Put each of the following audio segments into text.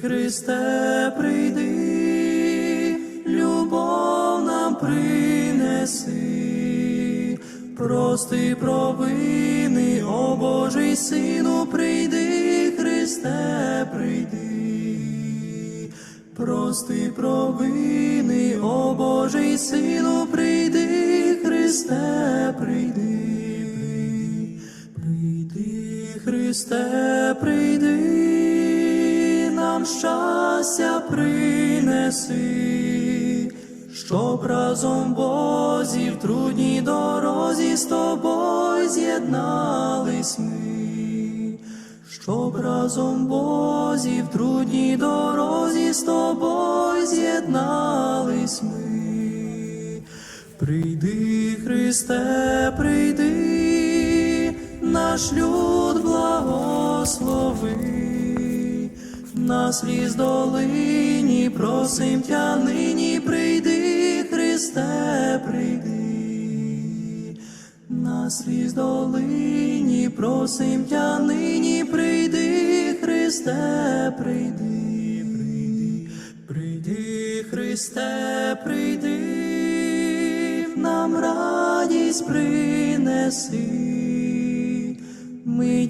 Христе, прийди, любов нам принеси, прости провини, о Божий Сину, прийди, Христе, прийди, прости провини, о Божий Сину, прийди, Христе, прийди, прийди, Христе, прийди, щастя принеси, щоб разом Бозі в трудній дорозі з тобою з'єднались ми, щоб разом Бозі в трудній дорозі з тобою з'єднались ми. Прийди, Христе, прийди, наш люд благослови, на сліз долині просим тя нині, прийди, Христе, прийди, на сліз долині просим тя нині, прийди, Христе, прийди, прийди, прийди, Христе, прийди, нам радість принеси.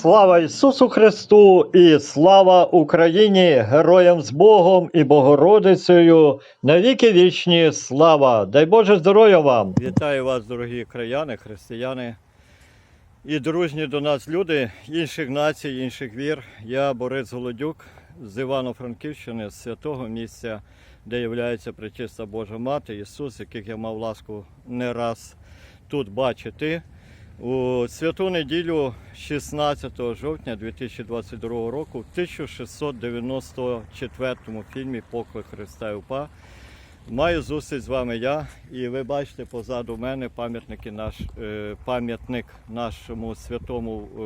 Слава Ісусу Христу і слава Україні, героям з Богом і Богородицею, навіки вічні слава! Дай Боже здоров'я вам! Вітаю вас, дорогі краяни, християни і дружні до нас люди інших націй, інших вір. Я Борис Голодюк з Івано-Франківщини, з святого місця, де є пречиста Божа Мати, Ісус, яких я мав ласку не раз тут бачити. У святу неділю 16 жовтня 2022 року в 1694 фільмі Поклик Христа і УПА маю зустріч з вами я, і ви бачите позаду мене пам'ятники наш, е, пам'ятник нашому святому е,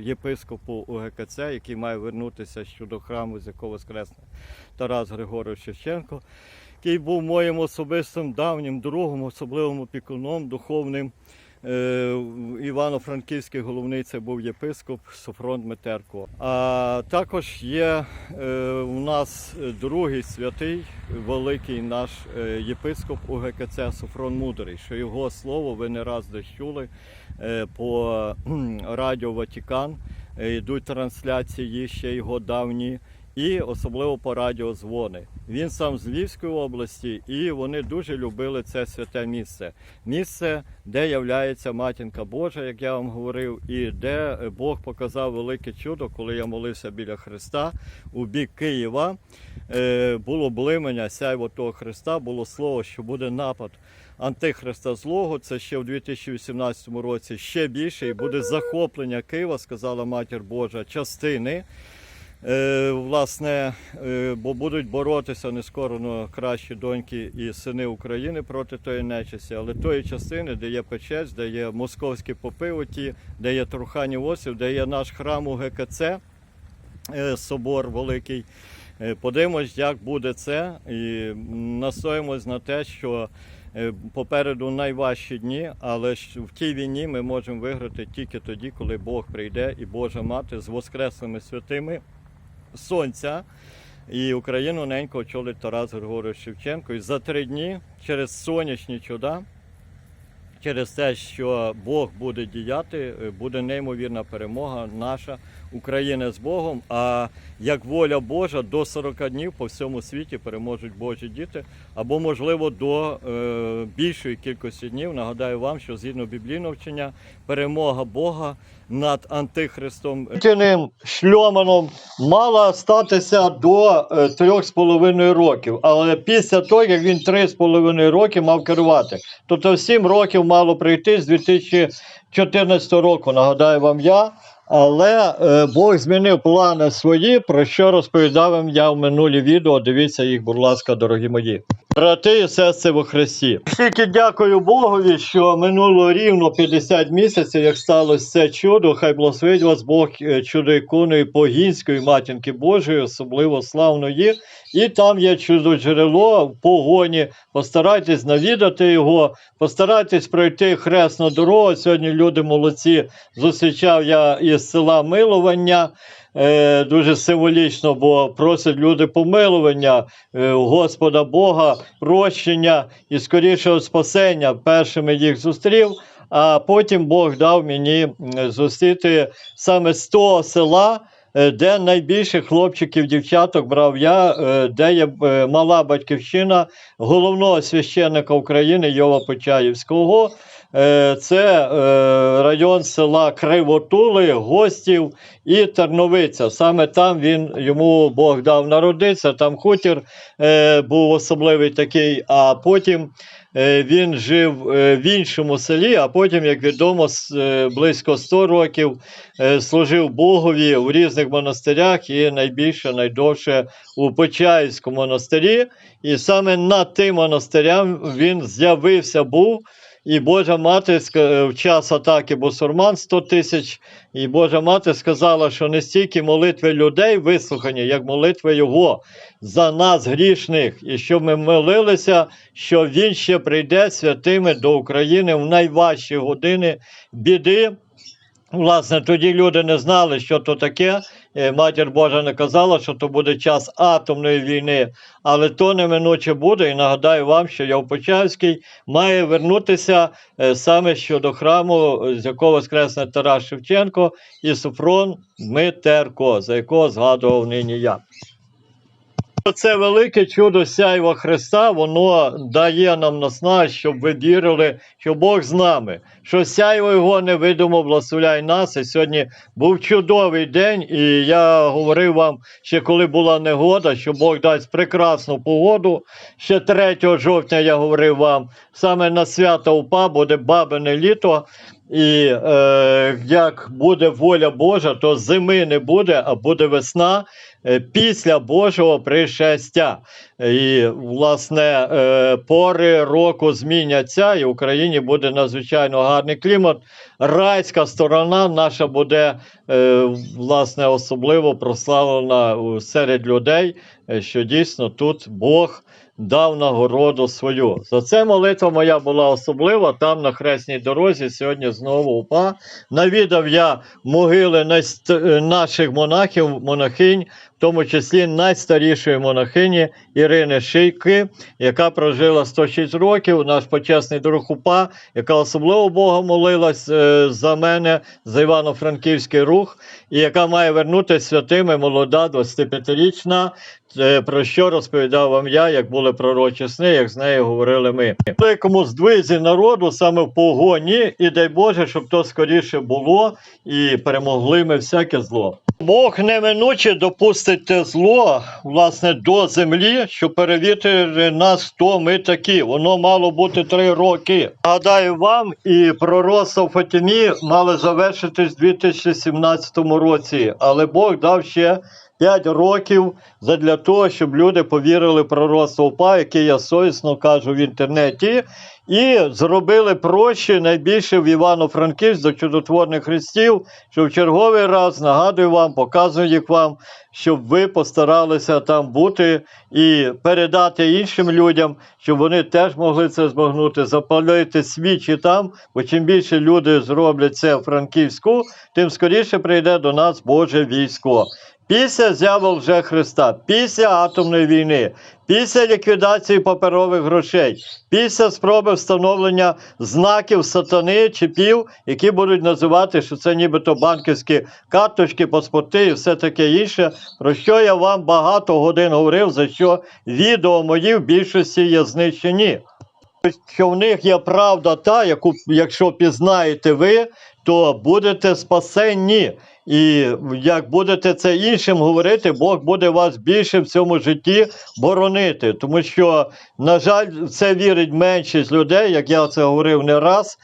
єпископу УГКЦ, який має вернутися щодо храму, з якого воскресне Тарас Григорович Шевченко, який був моїм особистим давнім другом, особливим опікуном, духовним. Е, Івано-Франківський головний це був єпископ Софрон Метерко. А також є е, у нас другий святий, великий наш е, єпископ УГКЦ Софрон Мудрий, що його слово ви не раз десь по радіо Ватікан. Йдуть трансляції ще його давні. І особливо по радіозвони. Він сам з Львівської області, і вони дуже любили це святе місце. Місце, де являється матінка Божа, як я вам говорив, і де Бог показав велике чудо, коли я молився біля Христа у бік Києва. Е, Було блимання сяйво того Христа, було слово, що буде напад. Антихриста злого, це ще в 2018 році ще більше, і буде захоплення Києва, сказала Матір Божа, частини. Е, власне, е, бо будуть боротися нескорено кращі доньки і сини України проти тої нечисті, але тої частини, де є печець, де є московські попи, оті, де є Труханів осів, де є наш храм у ГКЦ, е, собор великий. Подивимось, як буде це, і настоїмось на те, що попереду найважчі дні, але в тій війні ми можемо виграти тільки тоді, коли Бог прийде і Божа мати з воскреслими святими сонця. І Україну ненько очолить Тарас Григорович Шевченко. І за три дні через сонячні чуда, через те, що Бог буде діяти, е, буде неймовірна перемога наша України з Богом. А як воля Божа до 40 днів по всьому світі переможуть Божі діти, або можливо до е, більшої кількості днів. Нагадаю вам, що згідно біблійного вчення, перемога Бога над антихристом шльоманом мала статися до е, трьох з половиною років. Але після того, як він три з половиною роки мав керувати. Тобто сім років мало прийти з 2014 року, нагадаю вам я. Але е, Бог змінив плани свої, про що розповідав я в минулі відео. Дивіться їх, будь ласка, дорогі мої. Брати і сестри во Христі. Тільки дякую Богові, що минуло рівно 50 місяців, як сталося це чудо. Хай благословить вас Бог е, чудо іконою Погінської матінки Божої, особливо славної. І там є чудо джерело в погоні. Постарайтесь навідати його, постарайтесь пройти хресну дорогу. Сьогодні люди молодці. Зустрічав я із села Милування. Е, дуже символічно, бо просять люди помилування е, Господа Бога, прощення і скорішого спасення. Першими їх зустрів, а потім Бог дав мені зустріти саме з того села. е, Де найбільше хлопчиків, дівчаток брав я, де є мала батьківщина головного священника України Йова Почаївського. Е, Це е, район села Кривотули, Гостів і Терновиця. Саме там він йому Бог дав народитися. Там хутір е, був особливий такий. А потім він жив в іншому селі. А потім, як відомо, близько 100 років служив Богові у різних монастирях і найбільше, найдовше у Почаївському монастирі. І саме над тим монастирям він з'явився був. І Божа мати в час атаки бусурман 100 тисяч, і Божа мати сказала, що не стільки молитви людей вислухані, як молитви Його за нас, грішних, і щоб ми молилися, що Він ще прийде святими до України в найважчі години біди. Власне, тоді люди не знали, що то таке. Е, Матір Божа не казала, що то буде час атомної війни, але то неминуче буде. І нагадаю вам, що Явпочевський має вернутися е, саме щодо храму, е, з якого воскресне Тарас Шевченко і Суфрон Дмитерко, за якого згадував нині я. Це велике чудо сяйва Христа, воно дає нам наснагу, щоб ви вірили, що Бог з нами, що сяйво Його невидимо благословляє нас. І сьогодні був чудовий день, і я говорив вам, ще коли була негода, що Бог дасть прекрасну погоду. Ще 3 жовтня я говорив вам, саме на свято УПА буде бабине літо. І е, як буде воля Божа, то зими не буде, а буде весна після Божого пришестя. І, власне, е, пори року зміняться, і в Україні буде надзвичайно гарний клімат. Райська сторона наша буде, е, власне, особливо прославлена серед людей, е, що дійсно тут Бог дав нагороду свою. За це молитва моя була особлива. Там на хресній дорозі сьогодні знову упа. Навідав я могили наших монахів, монахинь, в тому числі найстарішої монахині Ірини Шийки, яка прожила 106 років, наш почесний друг УПА, яка особливо Бога молилась е, за мене, за Івано-Франківський рух, і яка має вернутися святими молода 25-річна. Е, Про що розповідав вам я, як були пророчі сни, як з нею говорили ми. В великому здвизі народу саме в погоні, і дай Боже, щоб то скоріше було, і перемогли ми всяке зло. Бог неминуче допустить те зло, власне, до землі, щоб перевірити нас, хто ми такі. Воно мало бути три роки. Нагадаю вам, і пророцтво Фатімі мали завершитись у 2017 році, але Бог дав ще 5 років задля того, щоб люди повірили в пророцтво УПА, яке я совісно кажу в інтернеті, і зробили проще найбільше в Івано-Франківськ до чудотворних хрестів, що в черговий раз нагадую вам, показую їх вам, щоб ви постаралися там бути і передати іншим людям, щоб вони теж могли це збагнути, запалити свічі там, бо чим більше люди зроблять це в Франківську, тим скоріше прийде до нас Боже військо. Після зяви вже Христа, після атомної війни, після ліквідації паперових грошей, після спроби встановлення знаків сатани, чіпів, які будуть називати, що це нібито банківські карточки, паспорти і все таке інше, про що я вам багато годин говорив, за що відео мої в більшості є знищені. Що в них є правда та, яку, якщо пізнаєте ви, то будете спасенні. І як будете це іншим говорити, Бог буде вас більше в цьому житті боронити. Тому що, на жаль, це вірить меншість людей, як я це говорив не раз.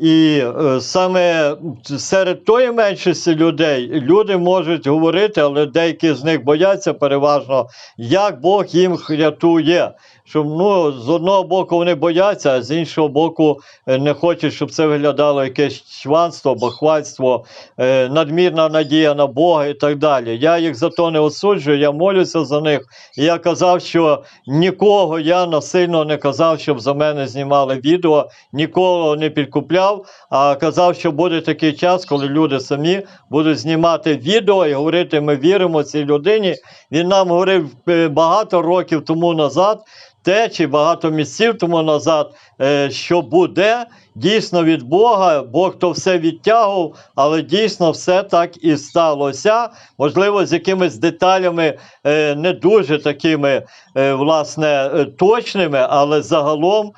І е, саме серед тої меншості людей люди можуть говорити, але деякі з них бояться переважно, як Бог їм рятує. Що ну, з одного боку вони бояться, а з іншого боку е, не хочуть, щоб це виглядало якесь чванство, бахвальство, е, надмірна надія на Бога і так далі. Я їх за то не осуджую, я молюся за них. І я казав, що нікого я насильно не казав, щоб за мене знімали відео, нікого не підкупляв, а казав, що буде такий час, коли люди самі будуть знімати відео і говорити, ми віримо цій людині. Він нам говорив е, багато років тому назад. Те чи багато місяців тому назад, е, що буде дійсно від Бога, Бог то все відтягував, але дійсно все так і сталося. Можливо, з якимись деталями е, не дуже такими е, власне точними, але загалом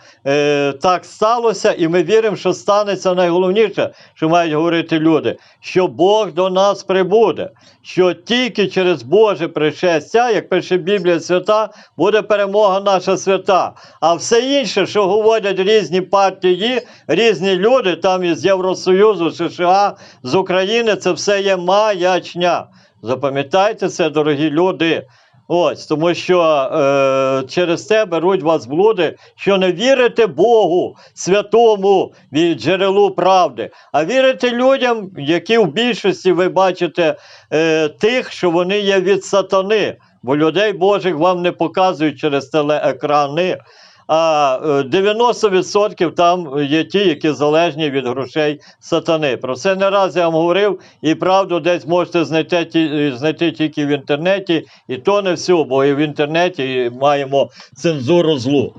так сталося, і ми віримо, що станеться найголовніше, що мають говорити люди, що Бог до нас прибуде, що тільки через Боже пришестя, як пише Біблія свята, буде перемога наша свята. А все інше, що говорять різні партії, різні люди, там із Євросоюзу, США, з України, це все є маячня. Запам'ятайте це, дорогі люди. Ось, тому що е, через це беруть вас блуди, що не вірите Богу, святому від джерелу правди, а вірите людям, які в більшості ви бачите е, тих, що вони є від сатани. Бо людей Божих вам не показують через телеекрани. А е, 90% там є ті, які залежні від грошей сатани. Про це не раз я вам говорив, і правду десь можете знайти, знайти тільки в інтернеті, і то не всю, бо і в інтернеті маємо цензуру злу.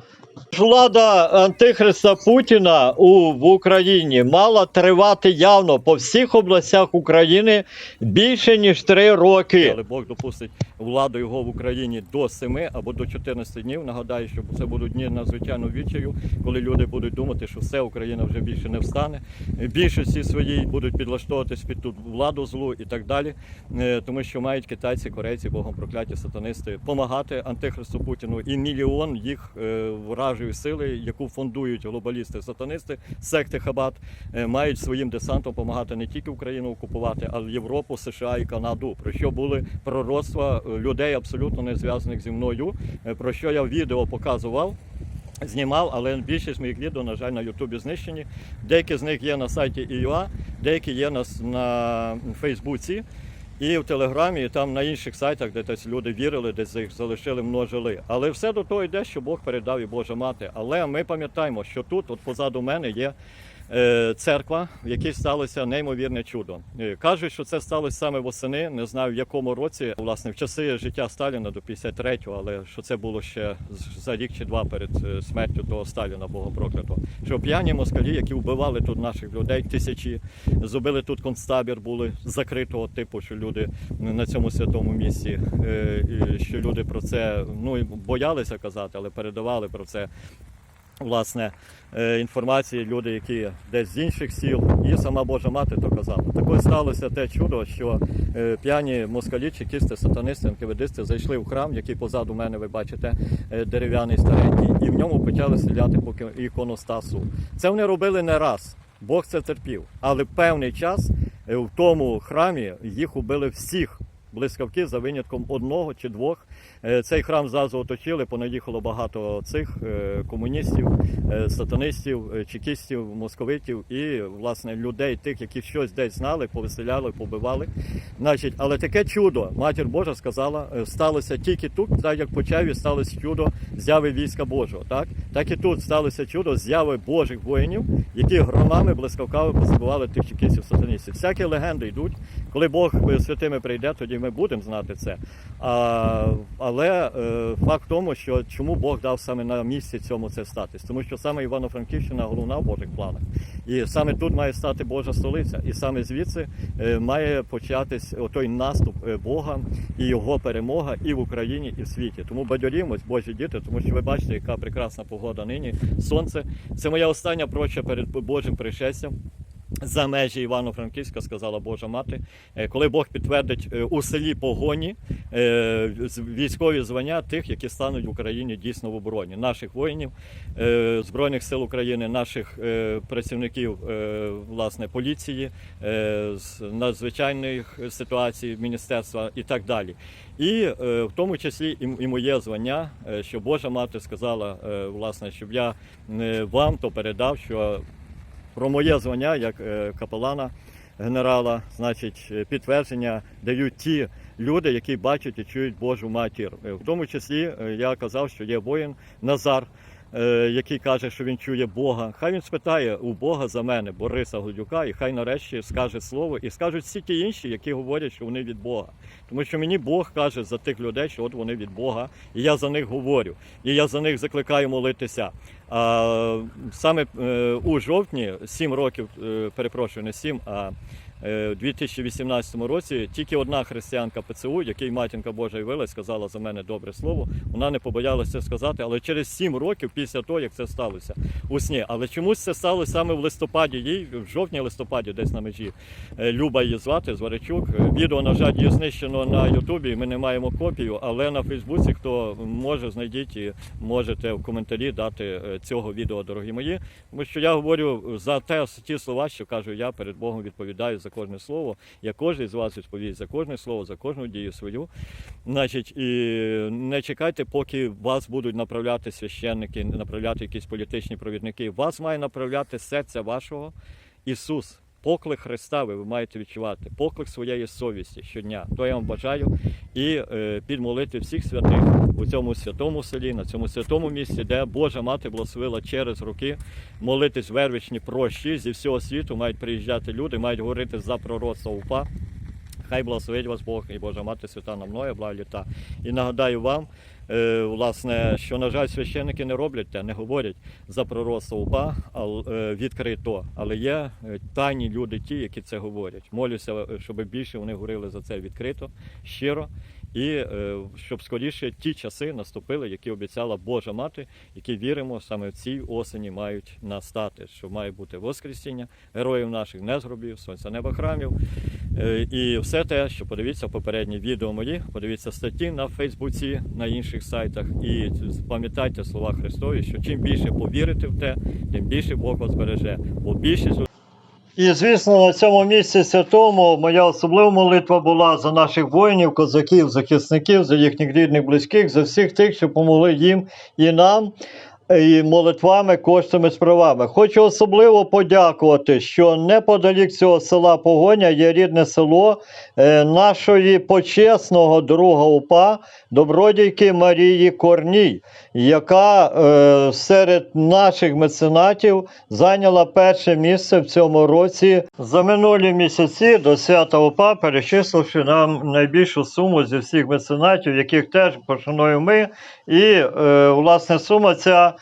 Влада антихриста Путіна у, в Україні мала тривати явно по всіх областях України більше ніж три роки. Але Бог допустить владу його в Україні до 7 або до 14 днів. Нагадаю, що це будуть дні надзвичайно відчаю, коли люди будуть думати, що все Україна вже більше не встане. Більшості своїй будуть підлаштовуватись під ту владу злу і так далі, Е, тому що мають китайці, корейці, богом прокляті сатанисти допомагати антихристу Путіну і мільйон їх е, вражої сили, яку фондують глобалісти, сатанисти, секти Хабат, е, мають своїм десантом допомагати не тільки Україну окупувати, але й Європу, США і Канаду. Про що були пророцтва е, людей абсолютно не зв'язаних зі мною, е, про що я відео показував. Знімав, але більшість моїх відео, на жаль, на Ютубі знищені. Деякі з них є на сайті ІЮА, деякі є на, на Фейсбуці і в Телеграмі, і там на інших сайтах, де десь люди вірили, десь їх залишили, множили. Але все до того йде, що Бог передав і Божа мати. Але ми пам'ятаємо, що тут, от позаду мене, є церква, в якій сталося неймовірне чудо. Е, Кажуть, що це сталося саме восени, не знаю в якому році, власне, в часи життя Сталіна до 53-го, але що це було ще за рік чи два перед е, смертю того Сталіна, Богом проклятого. Що п'яні москалі, які вбивали тут наших людей, тисячі, зробили тут концтабір, були закритого типу, що люди на цьому святому місці, е, що люди про це ну боялися казати, але передавали про це власне е, інформації люди, які десь з інших сіл, і сама Божа мати то казала. Так ось сталося те чудо, що е, п'яні москалі, чекісти, сатанисти, НКВДисти зайшли в храм, який позаду мене ви бачите, е, дерев'яний старенький, і в ньому почали стріляти по іконостасу. Це вони робили не раз. Бог це терпів. Але певний час в тому храмі їх убили всіх блискавки за винятком одного чи двох. Е, Цей храм зразу оточили, понаїхало багато цих е, комуністів, е, сатанистів, чекістів, московитів і власне людей, тих, які щось десь знали, повеселяли, побивали. Значить, але таке чудо, матір Божа сказала, сталося тільки тут, так як по Чаві сталося чудо зяви війська Божого. Так, так і тут сталося чудо зяви Божих воїнів, які громами блискавками позабивали тих чекістів сатаністів. Всякі легенди йдуть. Коли Бог святими прийде, тоді ми будемо знати це. А, але е, факт в тому, що чому Бог дав саме на місці цьому це статись, тому що саме Івано-Франківщина головна в Божих планах. І саме тут має стати Божа столиця, і саме звідси е, має початись той наступ е, Бога і його перемога і в Україні, і в світі. Тому бадьорімось, Божі діти, тому що ви бачите, яка прекрасна погода нині. Сонце. Це моя остання проща перед Божим пришестям. За межі Івано-Франківська, сказала Божа мати, Е, коли Бог підтвердить е, у селі погоні е, військові звання тих, які стануть в Україні дійсно в обороні, наших воїнів, Збройних сил України, наших працівників власне поліції, з надзвичайних ситуацій, міністерства і так далі. І в тому числі і, моє звання, що Божа мати сказала, власне, щоб я вам то передав, що про моє звання як е, капелана генерала, значить, е, підтвердження дають ті люди, які бачать і чують Божу матір. Е, В тому числі я казав, що є воїн Назар. Е, Який каже, що він чує Бога, хай він спитає у Бога за мене, Бориса Гудюка, і хай нарешті скаже слово, і скажуть всі ті інші, які говорять, що вони від Бога. Тому що мені Бог каже за тих людей, що от вони від Бога, і я за них говорю, і я за них закликаю молитися. А саме е, у жовтні, 7 років, е, перепрошую, не 7, а у 2018 році тільки одна християнка ПЦУ, якій матінка Божа явилась, сказала за мене добре слово. Вона не побоялася сказати, але через 7 років після того, як це сталося у сні. Але чомусь це сталося саме в листопаді, їй в жовтні-листопаді, десь на межі. Е, Люба її звати, Зваричук. Е, Відео, на жаль, є знищено на Ютубі. Ми не маємо копію, але на Фейсбуці, хто може, знайдіть і можете в коментарі дати е, цього відео, дорогі мої. Тому що я говорю за те, ті слова, що кажу я перед Богом відповідаю за кожне слово. Я кожен з вас відповість за кожне слово, за кожну дію свою. Значить, і не чекайте, поки вас будуть направляти священники, направляти якісь політичні провідники. Вас має направляти серця вашого Ісус. Поклик Христа ви, маєте відчувати, поклик своєї совісті щодня. То я вам бажаю і е, підмолити всіх святих у цьому святому селі, на цьому святому місці, де Божа мати благословила через роки молитись вервичні прощі зі всього світу. Мають приїжджати люди, мають говорити за пророцтво УПА. Хай благословить вас Бог і Божа мати свята на мною, блага літа. І нагадаю вам, власне, що, на жаль, священники не роблять те, не говорять за пророцтво УПА е, відкрито. Але є е, тайні люди, ті, які це говорять. Молюся, е, щоб більше вони говорили за це відкрито, щиро. І е, щоб скоріше ті часи наступили, які обіцяла Божа мати, які віримо саме в цій осені мають настати, що має бути воскресіння героїв наших не з сонця неба храмів. Е, І все те, що подивіться попередні відео мої, подивіться статті на Фейсбуці, на інших сайтах. І пам'ятайте слова Христові, що чим більше повірите в те, тим більше Бог вас береже. Бо більшість і звісно, на цьому місці святому моя особлива молитва була за наших воїнів, козаків, захисників, за їхніх рідних, близьких, за всіх тих, що помогли їм і нам. І молитвами, коштами, справами. Хочу особливо подякувати, що неподалік цього села Погоня є рідне село е, нашої почесного друга УПА, добродійки Марії Корній, яка е, серед наших меценатів зайняла перше місце в цьому році. За минулі місяці до свята УПА, перечисливши нам найбільшу суму зі всіх меценатів, яких теж пошануємо ми. І е, власне сума ця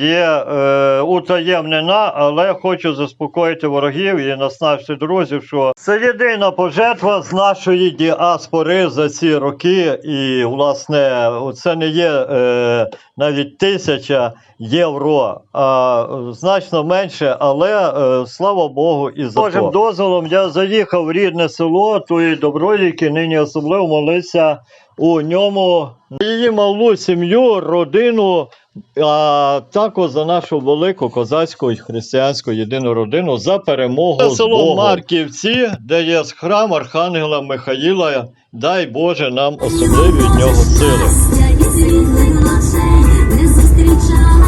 є е, утаємнена, але хочу заспокоїти ворогів і наснажити друзів, що це єдина пожертва з нашої діаспори за ці роки. І, власне, це не є е, навіть тисяча євро, а значно менше, але е, слава Богу, і за Божим дозволом я заїхав в рідне село тої добродійки, нині особливо молився у ньому її малу сім'ю, родину, а також за нашу велику козацьку і християнську єдину родину за перемогу. Це село Марківці, де є храм Архангела Михаїла. Дай Боже нам особливі від нього сили. Я зустрічала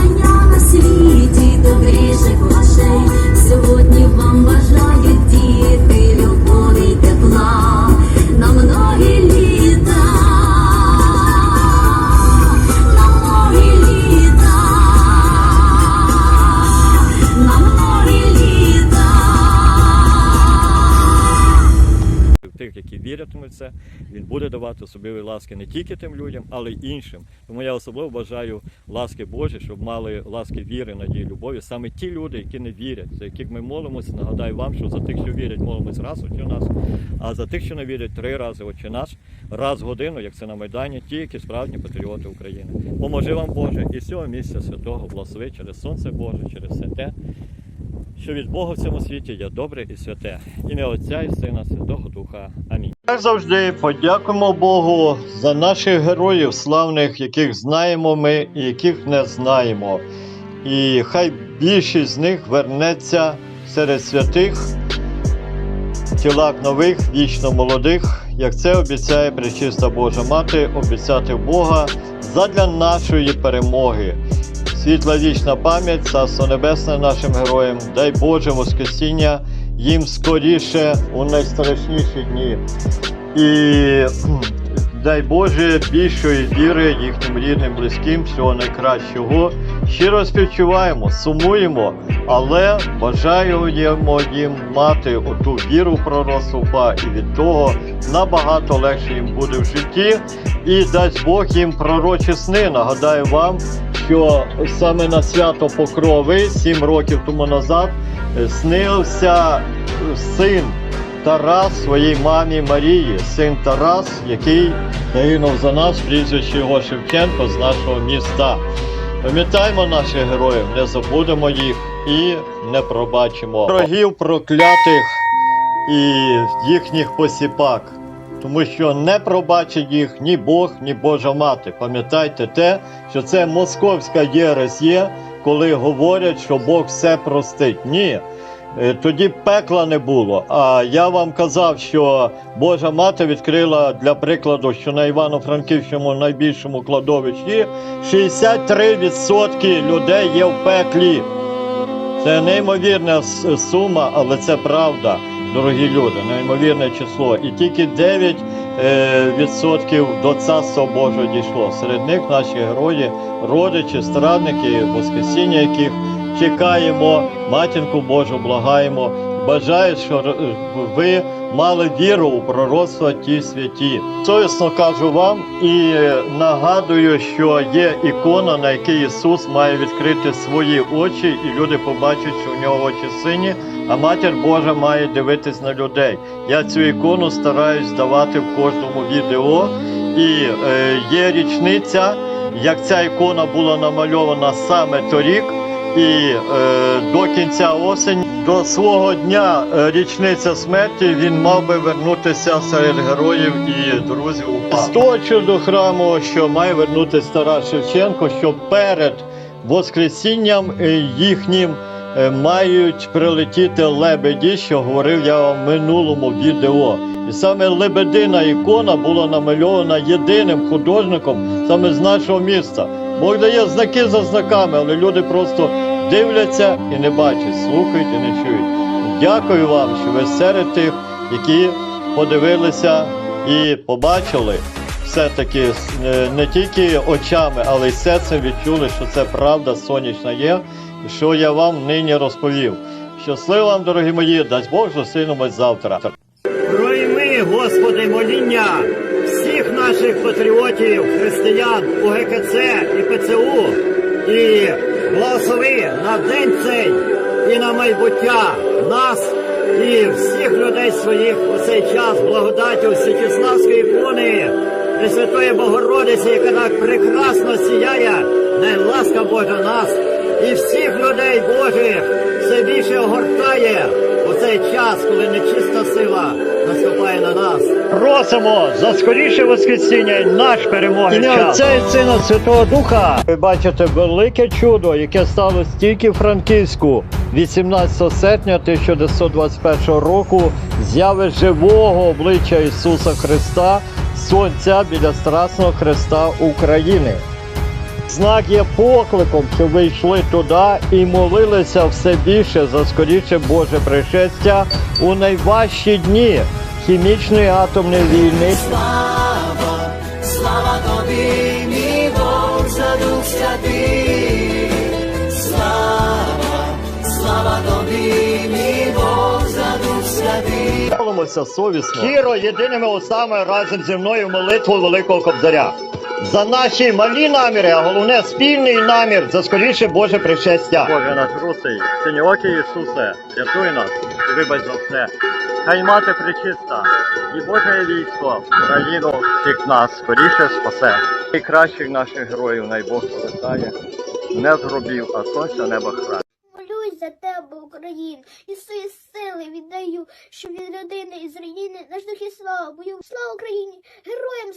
Вірятимуть в це, він буде давати особливі ласки не тільки тим людям, але й іншим. Тому я особливо бажаю ласки Божі, щоб мали ласки віри, надії, любові. Саме ті люди, які не вірять, за яких ми молимося. Нагадаю вам, що за тих, що вірять, молимось раз отче нас, а за тих, що не вірять, три рази отче наш, раз в годину, як це на Майдані, ті, які справжні патріоти України. Поможи вам Боже і з цього місця святого благослови через сонце Боже, через все те, що від Бога в цьому світі є добре і святе. Ім'я Отця і Сина, Святого Духа. Амінь. Як завжди, подякуємо Богу за наших героїв славних, яких знаємо ми і яких не знаємо. І хай більшість з них вернеться серед святих тілах нових, вічно молодих, як це обіцяє Пречиста Божа Мати, обіцяти Бога задля нашої перемоги. Світла вічна пам'ять, царство небесне нашим героям, дай Боже Воскресіння їм скоріше у найстрашніші дні. І дай Боже більшої віри їхнім рідним, близьким, всього найкращого. Щиро співчуваємо, сумуємо, але бажаємо їм мати оту віру в пророцтво і від того набагато легше їм буде в житті. І дасть Бог їм пророчі сни. Нагадаю вам, що саме на свято Покрови, сім років тому назад, е, снився е, син Тарас своїй мамі Марії, син Тарас, який загинув за нас, прізвище його Шевченко з нашого міста. Пам'ятаємо наших героїв, не забудемо їх і не пробачимо ворогів проклятих і їхніх посіпак. Тому що не пробачить їх ні Бог, ні Божа мати. Пам'ятайте те, що це московська єресь є, коли говорять, що Бог все простить. Ні. Е, Тоді пекла не було. А я вам казав, що Божа мати відкрила для прикладу, що на Івано-Франківському найбільшому кладовищі 63% людей є в пеклі. Це неймовірна сума, але це правда, дорогі люди, неймовірне число. І тільки 9 е, відсотків до царства Божого дійшло. Серед них наші герої, родичі, страдники, воскресіння, яких чекаємо, матінку Божу благаємо. Бажаю, що е, ви мали віру у пророцтва ті святі. Совісно кажу вам і нагадую, що є ікона, на якій Ісус має відкрити свої очі, і люди побачать, що в нього очі сині, а матір Божа має дивитись на людей. Я цю ікону стараюсь давати в кожному відео. І е, є річниця, як ця ікона була намальована саме торік. І е, до кінця осені, до свого дня е, річниця смерті, він мав би вернутися серед героїв і друзів того чуду храму, що має вернутися Тарас Шевченко, що перед Воскресінням е, їхнім е, мають прилетіти лебеді, що говорив я в минулому відео. І саме лебедина ікона була намальована єдиним художником саме з нашого міста. Бог дає знаки за знаками, але люди просто дивляться і не бачать, слухають і не чують. Дякую вам, що ви серед тих, які подивилися і побачили все-таки е, не тільки очами, але й серцем відчули, що це правда сонячна є, що я вам нині розповів. Щасливо вам, дорогі мої, дасть Бог зустрінемось завтра. Пройми, Господи, моління наших патріотів, християн у ГКЦ і ПЦУ і благослови на день цей і на майбуття нас і всіх людей своїх у цей час благодаттю Святіславської ікони Пресвятої Богородиці, яка так прекрасно сіяє, най ласка Божа нас і всіх людей Божих все більше огортає у цей час, коли нечиста сила наступає на нас. Просимо за скоріше воскресіння і наш перемоги. Ім'я Отця і Сина Святого Духа. Ви бачите велике чудо, яке сталося тільки в Франківську 18 серпня 1921 року. Зяви живого обличчя Ісуса Христа, Сонця біля Страсного Христа України. Знак є покликом, щоб ви йшли туди і молилися все більше за скоріше Боже пришестя у найважчі дні хімічної атомної війни. Слава, слава тобі, мій Бог, за дух святий. Слава, слава тобі, мій Бог, за дух святий. Молимося совісно. Щиро єдиними усами разом зі мною молитву Великого Кобзаря. За наші малі наміри, а головне спільний намір за скоріше Боже пришестя. Боже наш русий, синьоокий Ісусе, рятуй нас і вибач за все. Хай мати причиста, і Боже військо, країну всіх нас скоріше спасе. І кращих наших героїв най Бог повертає, не з гробів, а сонця неба храни. Молюсь за тебе, Україна. І свої сили віддаю, що від родини і з країни наш дух і слава бою. Слава Україні! Героям